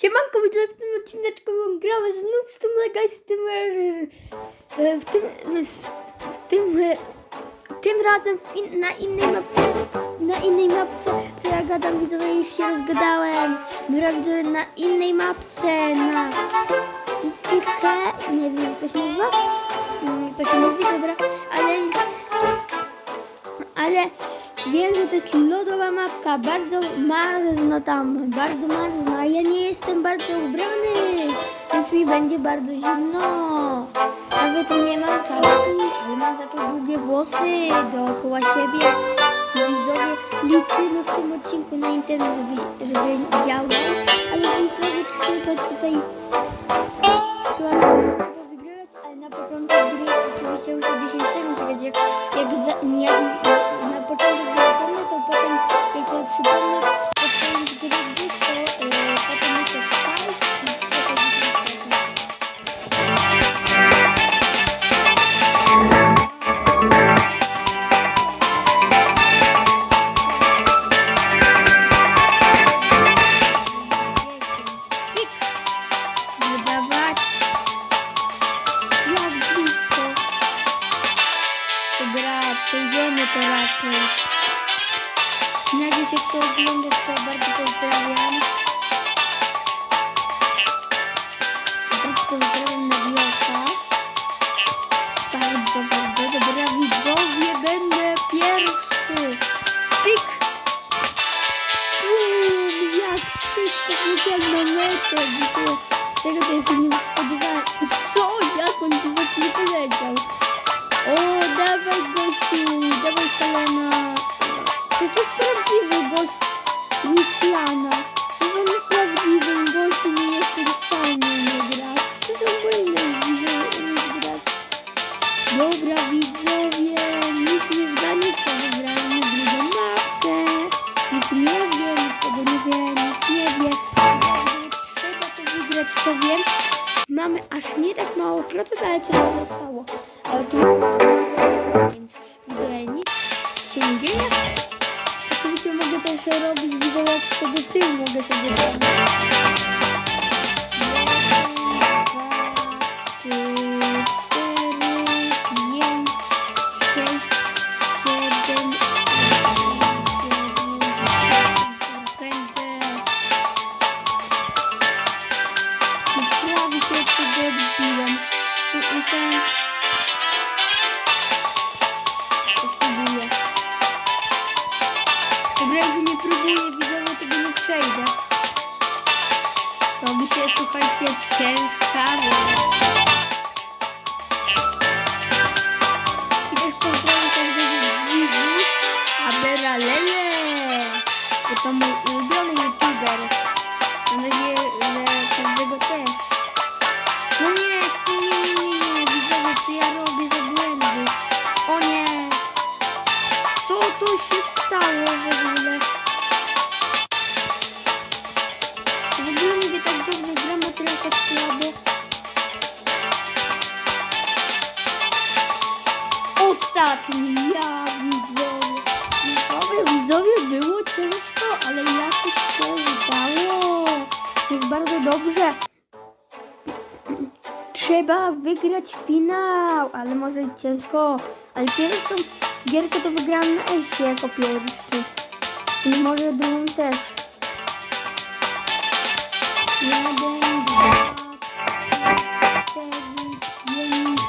Siemanko, widzę w tym odcineczku grałę znów z tym Legacy, tym, e, w tym, w, w tym, e, tym razem in, na innej mapce, na innej mapce, co ja gadam, widzowie, już się rozgadałem, dobra, na innej mapce, na XH, nie wiem jak to się nazywa, jak to się mówi, dobra, ale, ale wiem, że to jest lodowa mapka, bardzo marzno tam, bardzo marzno, a ja nie jestem bardzo ubrany, więc mi będzie bardzo zimno. Nawet nie mam czapki, ale mam za to długie włosy dookoła siebie. Widzowie, liczymy w tym odcinku na internet, żeby, żeby działał, ale widzowie trzeba tutaj trzeba wygrywać, ale na początku gry oczywiście muszę 10 sekund czekać, jak, przejdziemy to raczej. Na razie się kto ogląda, to bardzo pozdrawiam. Bardzo pozdrawiam na wiosa. Bardzo, bardzo. Dobra, widzowie, będę pierwszy. Pik! Bum, jak szybko leciałem na metę. Tego jeszcze nie spodziewałem. Co? Jak on tu właśnie poleciał? O, dawaj gościu, dawaj Selena. Przecież prawdziwy gość Luciana. On jest prawdziwym gościem i jeszcze wcale nie gra. Przecież on powinien nie grać. Dobra widzowie, nikt nie zgadnie kto wygrał nie drugą mapkę. Nikt nie wie, nikt tego nie wie, nikt nie wie. Trzeba to wygrać, to wiem. Mamy aż nie tak mało procent, ale coś nam zostało. Ale tu więc widzowie nic się nie dzieje. Oczywiście mogę też robić wideo sobie ty mogę sobie robić. To mój ulubiony youtuber. Mam nadzieję, że każdego też. No nie, nie, nie, nie, nie, widzowie, co ja robię za błędy. O nie! Co tu się stało w ogóle? W ogóle mówię tak dobrze gram, a teraz tak słabo. Ostatni, ja widzowie. Widzowie, widzowie, było ciężko, ale jakoś się udało. Jest bardzo dobrze. Trzeba wygrać finał, ale może ciężko. Ale pierwszą gierkę to wygrałam na Esie jako pierwszy. I może drugą też. Jeden, dwa, cztery, pięć,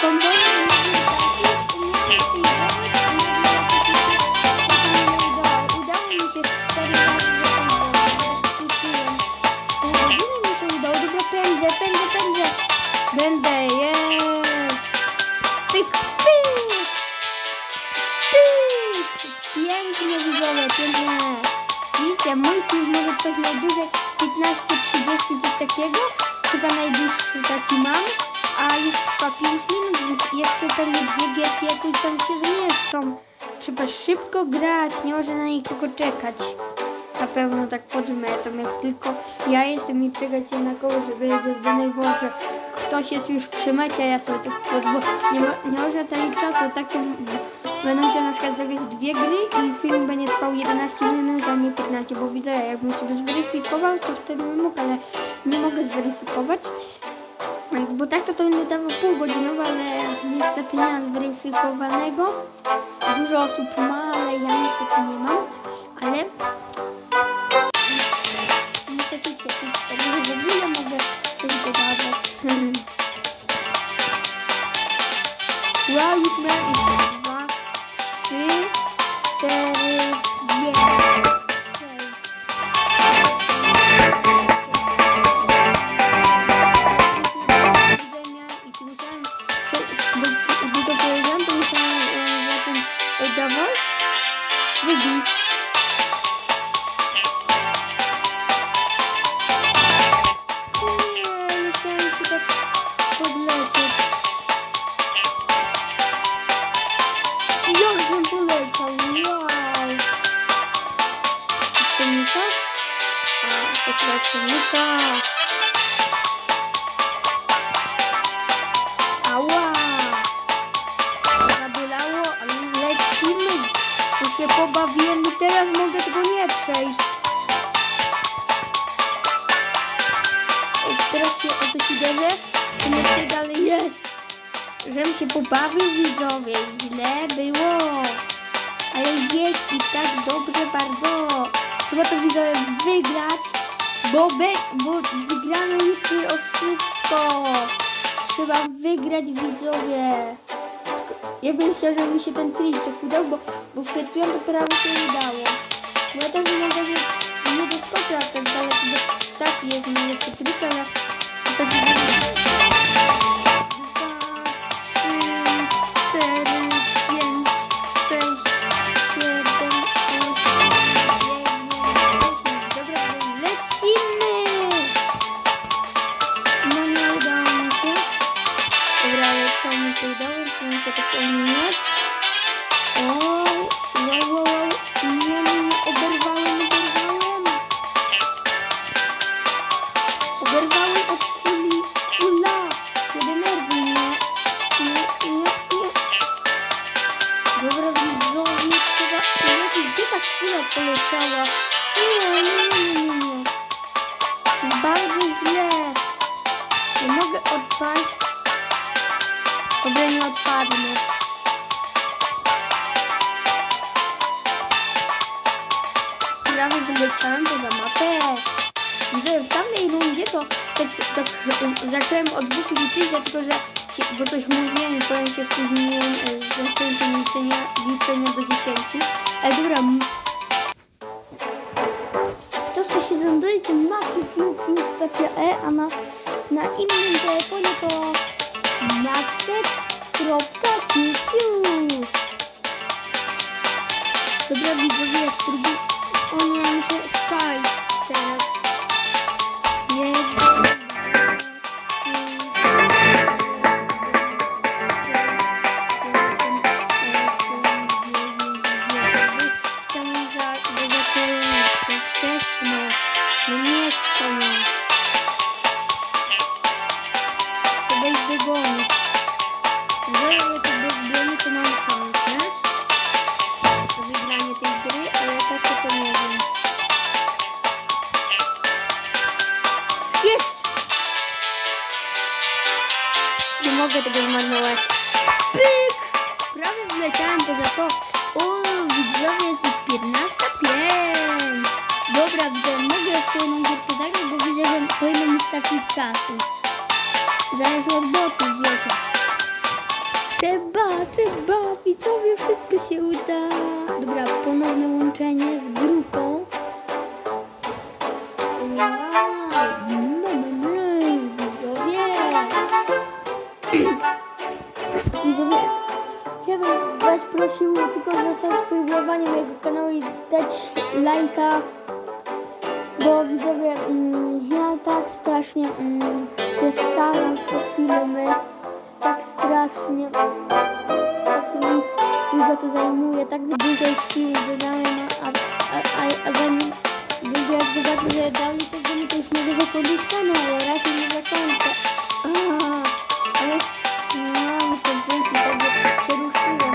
kombonem mogę jeszcze pewnie dwie gierki jakoś tam się zmieszczą. Trzeba szybko grać, nie można na nikogo czekać. na pewno tak pod metą, jak tylko ja jestem i czekać się na kogoś, żeby go zdenerwować, że ktoś jest już przy mecie, a ja sobie tak pod, bo nie, mo- nie można czasu, tak to będą się na przykład zagrać dwie gry i film będzie trwał 11 minut, a nie 15, bo widzę, jakbym sobie zweryfikował, to wtedy bym mógł, ale nie mogę zweryfikować. Bo tak to to bym wydawał półgodzinowo, ale niestety nie mam zweryfikowanego. Dużo osób ma, ale ja niestety nie mam. Ale się cieszyć z tego, że w ogóle mogę coś dodawać. wow, już miałem dwa, trzy, cztery, pięć, A, to chyba przemnika. Ała! Zabolało, ale lecimy. Tu się pobawiłem i teraz mogę tego nie przejść. Ej, Teraz się o coś uderzę, to jeszcze dalej jest. Żem się pobawił widzowie, źle było. Ale jest i tak dobrze bardzo. Trzeba to widzowie wygrać, bo, be, bo wygrano liczy o wszystko. Trzeba wygrać widzowie. Tylko Ja bym chciał, żeby mi się ten triczek udał, bo, bo przed chwilą to prawie się udało. Bo ja tak wygląda, że nie doskoczę aż tak daleko, tak jest najlepszy trik, ale to Prawie wyleciałem poza mapę. Widzę, w tamtej rundzie to tak, tak e, zacząłem od dwóch liczyć, tylko że się, bo coś mówiłem i powiem się spóźniłem e, z zakończeniem liczenia, liczenia do 10. Ale dobra. Kto chce się dodać, to Maxi Piu Piu spacja E, a na, na innym telefonie to maxet.piu Dobra widzowie, jak próbuję... Dogonić. Jeżeli to to mam szansę na wygranie tej gry, ale tak to, to nie wiem. Jest! Nie mogę tego zmarnować. Pyk! Prawie wleciałem poza to. O, widzowie, jest już 15.05. Dobra, widzę, mogę jeszcze jedną gierkę zagrać, bo widzę, że powinno mi starczyć czasu. Od botów, wiecie. Trzeba, trzeba, widzowie, wszystko się uda. Dobra, ponowne łączenie z grupą. No, widzowie. Widzowie, ja bym was prosił tylko o zasubskrybowanie mojego kanału i dać lajka. Bo widzowie, mm, ja tak strasznie mm, się staram w te filmy. Tak strasznie. Tak mi długo to zajmuje, tak dużo film wydałem, a, a, a, a zanim Będzie jak zobaczę, że dalej to będzie to już mogę zakończyć kanał, ale raczej nie zakończę. Ale wyjść i tak się ruszyłem,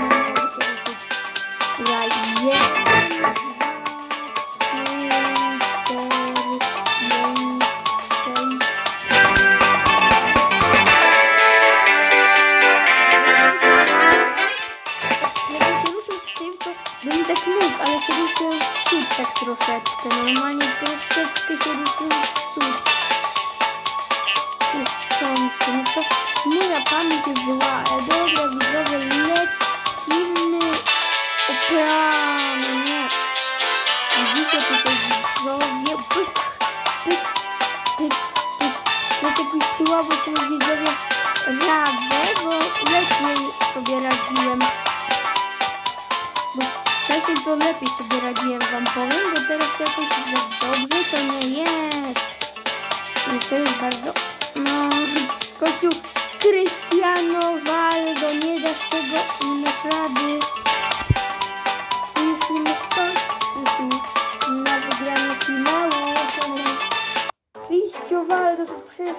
pamięć jest zła. Ale dobra, widzowie, lecimy. O plany, nie. Widzicie tutaj widzowie. Pyk, pyk, pyk, pyk. Jest jakoś słabo sobie widzowie radzę, bo lepiej sobie radziłem. Bo wcześniej to lepiej sobie radziłem, wam powiem, bo teraz to jakoś za dobrze to nie jest. I to jest bardzo... No, kościół Cristiano Waldo, nie dasz tego, nie dasz rady. Cristiano Waldo to przecież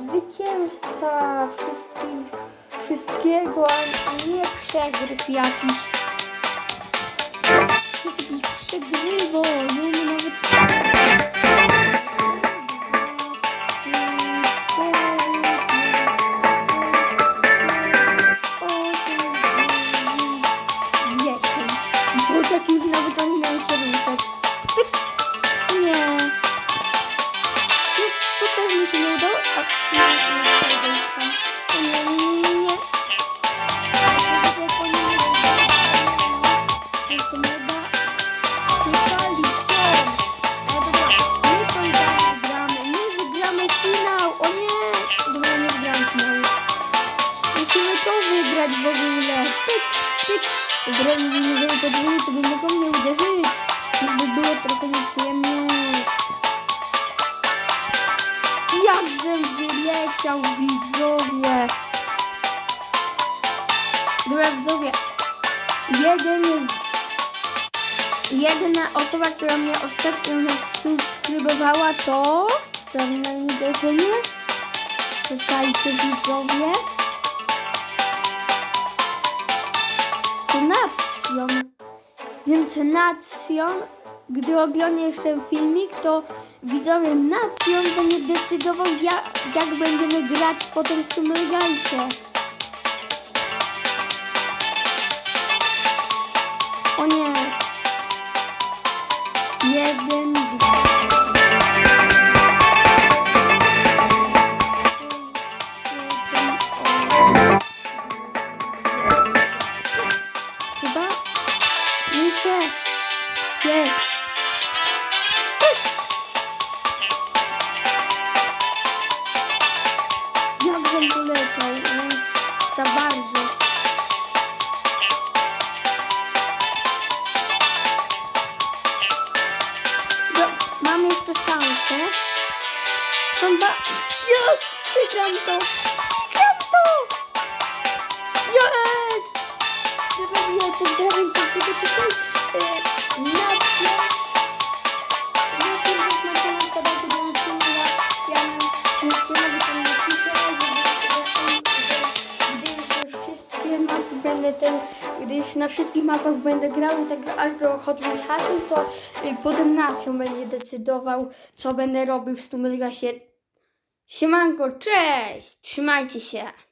zwycięzca wszystkich, wszystkiego, a nie przegryw jakiś. To jakiś przegrywo, Jeden Jedna osoba, która mnie ostatnio zasubskrybowała to Sprawne uderzenie Czekajcie widzowie. To Nacjon Więc Nacjon Gdy oglądniesz ten filmik to widzowie Nacjon będzie decydował jak, jak będziemy grać potem w tym regalsie O nie Jeden, już we wszystkie mapy będę ten, gdy już na wszystkich mapach będę grał tak aż do Hot Wheels Hustle, to y, potem nacją będzie decydował, co będę robił w Stumylgasie. Siemanko, cześć! Trzymajcie się!